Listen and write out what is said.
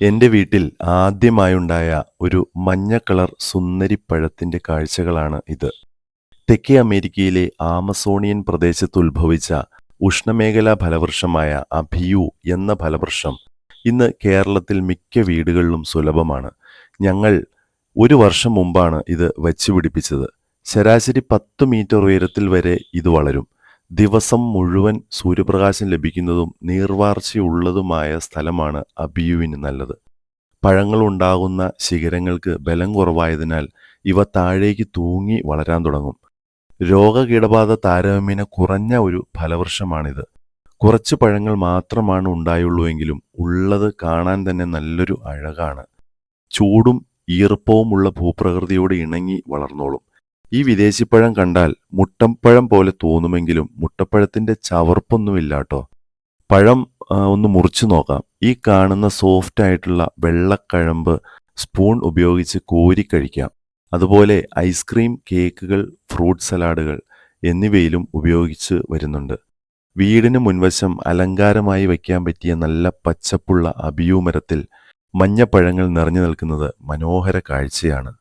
എന്റെ വീട്ടിൽ ആദ്യമായുണ്ടായ ഒരു മഞ്ഞ കളർ സുന്ദരിപ്പഴത്തിന്റെ കാഴ്ചകളാണ് ഇത്. തെക്കേ അമേരിക്കയിലെ ആമസോണിയൻ പ്രദേശത്ത് ഉത്ഭവിച്ച ഉഷ്ണമേഖലാ ഫലവൃക്ഷമായ അഭിയു എന്ന ഫലവൃക്ഷം ഇന്ന് കേരളത്തിൽ മിക്ക വീടുകളിലും സുലഭമാണ്. ഞങ്ങൾ ഒരു വർഷം മുമ്പാണ് ഇത് വച്ചുപിടിപ്പിച്ചത് ശരാശരി പത്ത് മീറ്റർ ഉയരത്തിൽ വരെ ഇത് വളരും. ദിവസം മുഴുവൻ സൂര്യപ്രകാശം ലഭിക്കുന്നതും നീർവാർച്ചയുള്ളതുമായ സ്ഥലമാണ് അബിയുവിന് നല്ലത്. പഴങ്ങളുണ്ടാകുന്ന ശിഖരങ്ങൾക്ക് ബലം കുറവായതിനാൽ ഇവ താഴേക്ക് തൂങ്ങി വളരാൻ തുടങ്ങും. രോഗകീടബാധ താരതമ്യേന കുറഞ്ഞ ഒരു ഫലവൃക്ഷമാണിത്. കുറച്ച് പഴങ്ങൾ മാത്രമാണ് ഉണ്ടായുള്ളൂവെങ്കിലും ഉള്ളത് കാണാൻ തന്നെ നല്ലൊരു അഴകാണ്. ചൂടും ഈർപ്പവുമുള്ള ഭൂപ്രകൃതിയോട് ഇണങ്ങി വളർന്നോളും. ഈ വിദേശിപ്പഴം കണ്ടാൽ മുട്ടപ്പഴം പോലെ തോന്നുമെങ്കിലും മുട്ടപ്പഴത്തിന്റെ ചവർപ്പൊന്നുമില്ലാട്ടോ. പഴം ഒന്ന് മുറിച്ചു നോക്കാം. ഈ കാണുന്ന സോഫ്റ്റ് ആയിട്ടുള്ള വെള്ളക്കഴമ്പ് സ്പൂൺ ഉപയോഗിച്ച് കോരി കഴിക്കാം. അതുപോലെ ഐസ്ക്രീം കേക്കുകൾ ഫ്രൂട്ട് സലാഡുകൾ എന്നിവയിലും ഉപയോഗിച്ച് വരുന്നുണ്ട്. വീടിന് മുൻവശം അലങ്കാരമായി വയ്ക്കാൻ പറ്റിയ നല്ല പച്ചപ്പുള്ള അബിയൂമരത്തിൽ മഞ്ഞപ്പഴങ്ങൾ നിറഞ്ഞു നിൽക്കുന്നത് മനോഹര കാഴ്ചയാണ്.